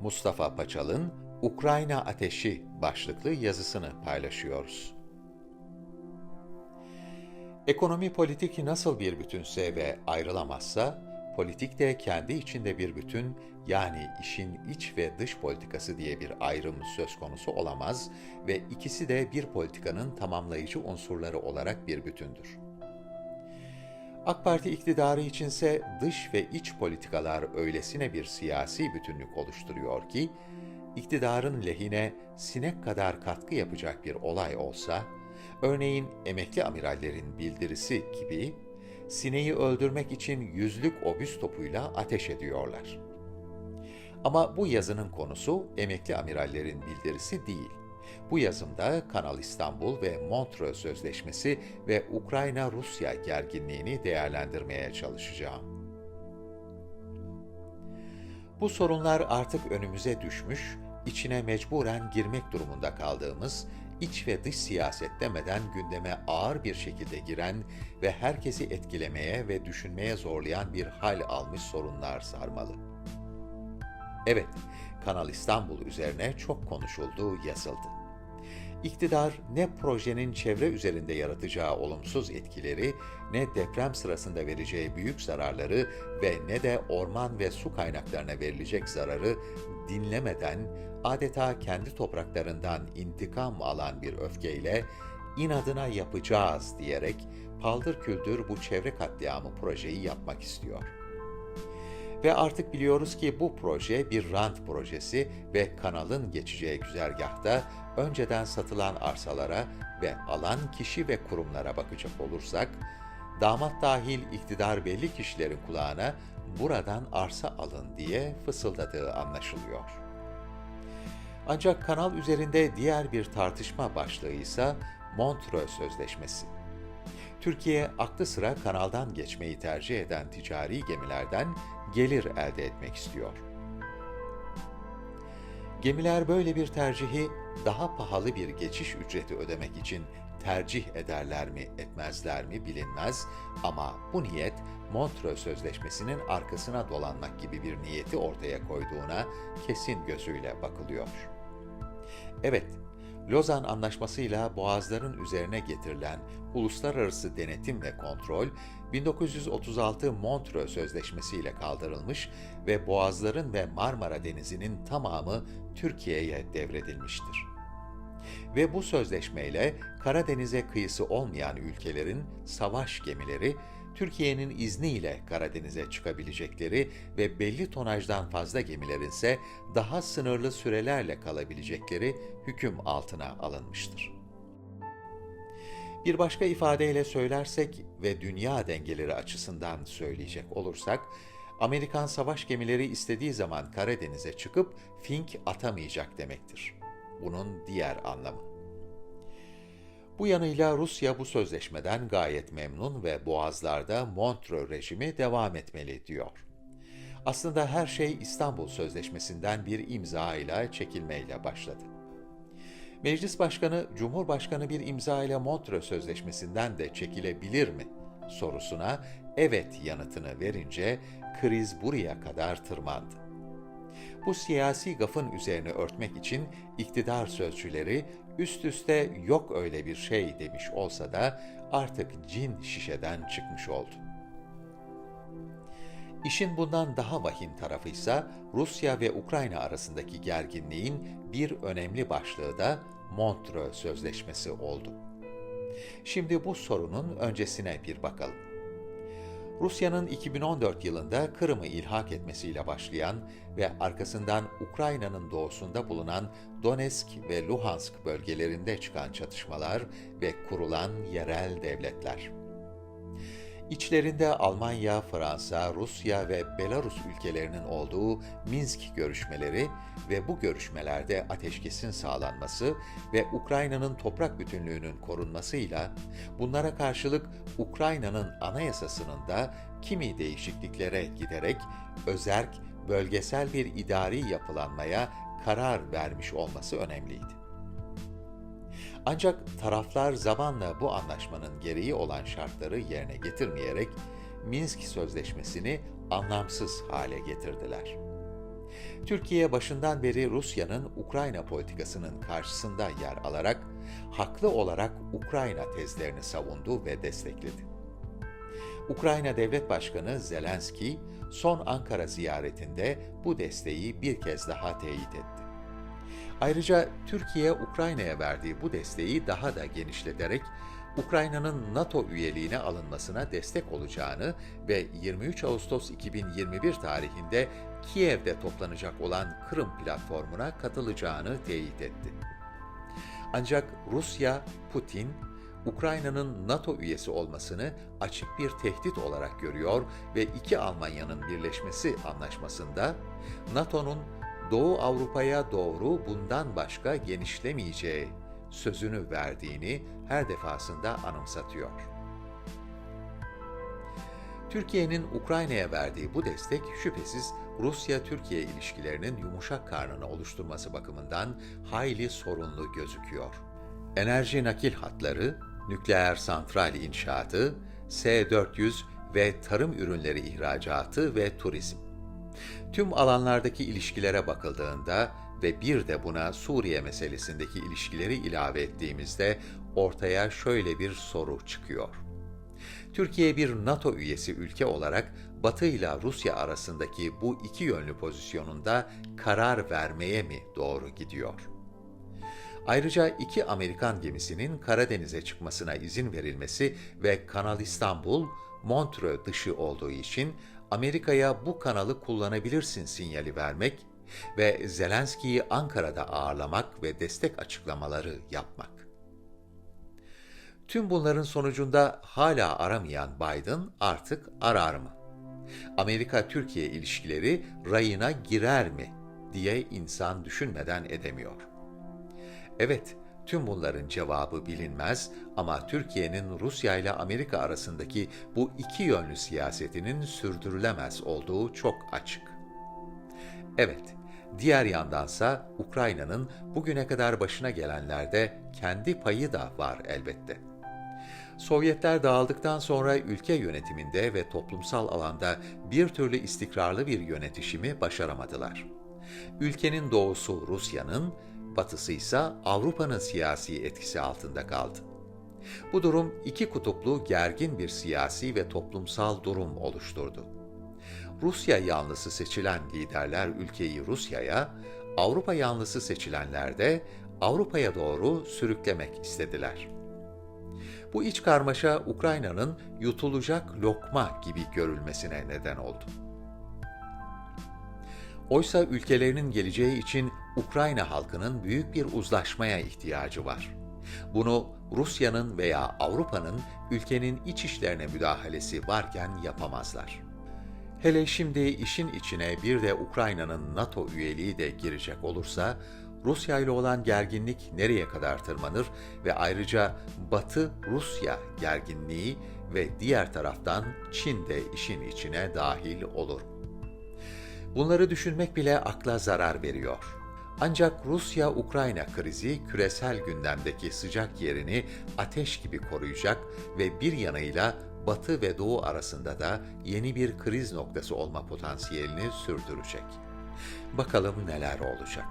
Mustafa Paçal'ın Ukrayna Ateşi başlıklı yazısını paylaşıyoruz. Ekonomi politik nasıl bir bütünse ve ayrılamazsa, politik de kendi içinde bir bütün, yani işin iç ve dış politikası diye bir ayrım söz konusu olamaz ve ikisi de bir politikanın tamamlayıcı unsurları olarak bir bütündür. AK Parti iktidarı içinse dış ve iç politikalar öylesine bir siyasi bütünlük oluşturuyor ki, iktidarın lehine sinek kadar katkı yapacak bir olay olsa, örneğin emekli amirallerin bildirisi gibi, sineği öldürmek için yüzlük obüs topuyla ateş ediyorlar. Ama bu yazının konusu emekli amirallerin bildirisi değil. Bu yazımda Kanal İstanbul ve Montreux Sözleşmesi ve Ukrayna-Rusya gerginliğini değerlendirmeye çalışacağım. Bu sorunlar artık önümüze düşmüş, içine mecburen girmek durumunda kaldığımız, iç ve dış siyaset demeden gündeme ağır bir şekilde giren ve herkesi etkilemeye ve düşünmeye zorlayan bir hal almış sorunlar sarmalı. Evet, Kanal İstanbul üzerine çok konuşuldu, yazıldı. İktidar ne projenin çevre üzerinde yaratacağı olumsuz etkileri, ne deprem sırasında vereceği büyük zararları ve ne de orman ve su kaynaklarına verilecek zararı dinlemeden adeta kendi topraklarından intikam alan bir öfkeyle inadına yapacağız diyerek paldır küldür bu çevre katliamı projeyi yapmak istiyor. Ve artık biliyoruz ki bu proje bir rant projesi ve kanalın geçeceği güzergahta önceden satılan arsalara ve alan kişi ve kurumlara bakacak olursak, damat dahil iktidar belli kişilerin kulağına buradan arsa alın diye fısıldadığı anlaşılıyor. Ancak kanal üzerinde diğer bir tartışma başlığı ise Montreux Sözleşmesi. Türkiye aklı sıra kanaldan geçmeyi tercih eden ticari gemilerden gelir elde etmek istiyor. Gemiler böyle bir tercihi daha pahalı bir geçiş ücreti ödemek için tercih ederler mi etmezler mi bilinmez ama bu niyet Montreux Sözleşmesi'nin arkasına dolanmak gibi bir niyeti ortaya koyduğuna kesin gözüyle bakılıyor. Evet, Lozan Anlaşması'yla boğazların üzerine getirilen uluslararası denetim ve kontrol 1936 Montreux Sözleşmesi ile kaldırılmış ve boğazların ve Marmara Denizi'nin tamamı Türkiye'ye devredilmiştir. Ve bu sözleşmeyle Karadeniz'e kıyısı olmayan ülkelerin savaş gemileri Türkiye'nin izniyle Karadeniz'e çıkabilecekleri ve belli tonajdan fazla gemilerin ise daha sınırlı sürelerle kalabilecekleri hüküm altına alınmıştır. Bir başka ifadeyle söylersek ve dünya dengeleri açısından söyleyecek olursak, Amerikan savaş gemileri istediği zaman Karadeniz'e çıkıp fink atamayacak demektir. Bunun diğer anlamı. Bu yanıyla Rusya bu sözleşmeden gayet memnun ve boğazlarda Montreux rejimi devam etmeli diyor. Aslında her şey İstanbul Sözleşmesi'nden bir imza ile çekilmeyle başladı. Meclis Başkanı, Cumhurbaşkanı bir imza ile Montreux Sözleşmesi'nden de çekilebilir mi sorusuna evet yanıtını verince kriz buraya kadar tırmandı. Bu siyasi gafın üzerine örtmek için iktidar sözcüleri üst üste yok öyle bir şey demiş olsa da artık cin şişeden çıkmış oldu. İşin bundan daha vahim tarafı ise Rusya ve Ukrayna arasındaki gerginliğin bir önemli başlığı da Montreux Sözleşmesi oldu. Şimdi bu sorunun öncesine bir bakalım. Rusya'nın 2014 yılında Kırım'ı ilhak etmesiyle başlayan ve arkasından Ukrayna'nın doğusunda bulunan Donetsk ve Luhansk bölgelerinde çıkan çatışmalar ve kurulan yerel devletler. İçlerinde Almanya, Fransa, Rusya ve Belarus ülkelerinin olduğu Minsk görüşmeleri ve bu görüşmelerde ateşkesin sağlanması ve Ukrayna'nın toprak bütünlüğünün korunmasıyla bunlara karşılık Ukrayna'nın anayasasının da kimi değişikliklere giderek özerk, bölgesel bir idari yapılanmaya karar vermiş olması önemliydi. Ancak taraflar zamanla bu anlaşmanın gereği olan şartları yerine getirmeyerek Minsk Sözleşmesi'ni anlamsız hale getirdiler. Türkiye başından beri Rusya'nın Ukrayna politikasının karşısında yer alarak haklı olarak Ukrayna tezlerini savundu ve destekledi. Ukrayna Devlet Başkanı Zelenski son Ankara ziyaretinde bu desteği bir kez daha teyit etti. Ayrıca Türkiye Ukrayna'ya verdiği bu desteği daha da genişleterek Ukrayna'nın NATO üyeliğine alınmasına destek olacağını ve 23 Ağustos 2021 tarihinde Kiev'de toplanacak olan Kırım platformuna katılacağını teyit etti. Ancak Rusya, Putin, Ukrayna'nın NATO üyesi olmasını açık bir tehdit olarak görüyor ve iki Almanya'nın birleşmesi anlaşmasında NATO'nun Doğu Avrupa'ya doğru bundan başka genişlemeyeceği sözünü verdiğini her defasında anımsatıyor. Türkiye'nin Ukrayna'ya verdiği bu destek şüphesiz Rusya-Türkiye ilişkilerinin yumuşak karnını oluşturması bakımından hayli sorunlu gözüküyor. Enerji nakil hatları, nükleer santral inşaatı, S-400 ve tarım ürünleri ihracatı ve turizm. Tüm alanlardaki ilişkilere bakıldığında ve bir de buna Suriye meselesindeki ilişkileri ilave ettiğimizde ortaya şöyle bir soru çıkıyor. Türkiye bir NATO üyesi ülke olarak Batı ile Rusya arasındaki bu iki yönlü pozisyonunda karar vermeye mi doğru gidiyor? Ayrıca iki Amerikan gemisinin Karadeniz'e çıkmasına izin verilmesi ve Kanal İstanbul, Montreux dışı olduğu için Amerika'ya bu kanalı kullanabilirsin sinyali vermek ve Zelenski'yi Ankara'da ağırlamak ve destek açıklamaları yapmak. Tüm bunların sonucunda hala aramayan Biden artık arar mı? Amerika-Türkiye ilişkileri rayına girer mi diye insan düşünmeden edemiyor. Evet, tüm bunların cevabı bilinmez ama Türkiye'nin Rusya ile Amerika arasındaki bu iki yönlü siyasetinin sürdürülemez olduğu çok açık. Evet, diğer yandansa Ukrayna'nın bugüne kadar başına gelenlerde kendi payı da var elbette. Sovyetler dağıldıktan sonra ülke yönetiminde ve toplumsal alanda bir türlü istikrarlı bir yönetişimi başaramadılar. Ülkenin doğusu Rusya'nın, batısı ise Avrupa'nın siyasi etkisi altında kaldı. Bu durum iki kutuplu gergin bir siyasi ve toplumsal durum oluşturdu. Rusya yanlısı seçilen liderler ülkeyi Rusya'ya, Avrupa yanlısı seçilenler de Avrupa'ya doğru sürüklemek istediler. Bu iç karmaşa Ukrayna'nın yutulacak lokma gibi görülmesine neden oldu. Oysa ülkelerinin geleceği için Ukrayna halkının büyük bir uzlaşmaya ihtiyacı var. Bunu Rusya'nın veya Avrupa'nın ülkenin iç işlerine müdahalesi varken yapamazlar. Hele şimdi işin içine bir de Ukrayna'nın NATO üyeliği de girecek olursa, Rusya ile olan gerginlik nereye kadar tırmanır ve ayrıca Batı-Rusya gerginliği ve diğer taraftan Çin de işin içine dahil olur. Bunları düşünmek bile akla zarar veriyor. Ancak Rusya-Ukrayna krizi küresel gündemdeki sıcak yerini ateş gibi koruyacak ve bir yanıyla Batı ve Doğu arasında da yeni bir kriz noktası olma potansiyelini sürdürecek. Bakalım neler olacak.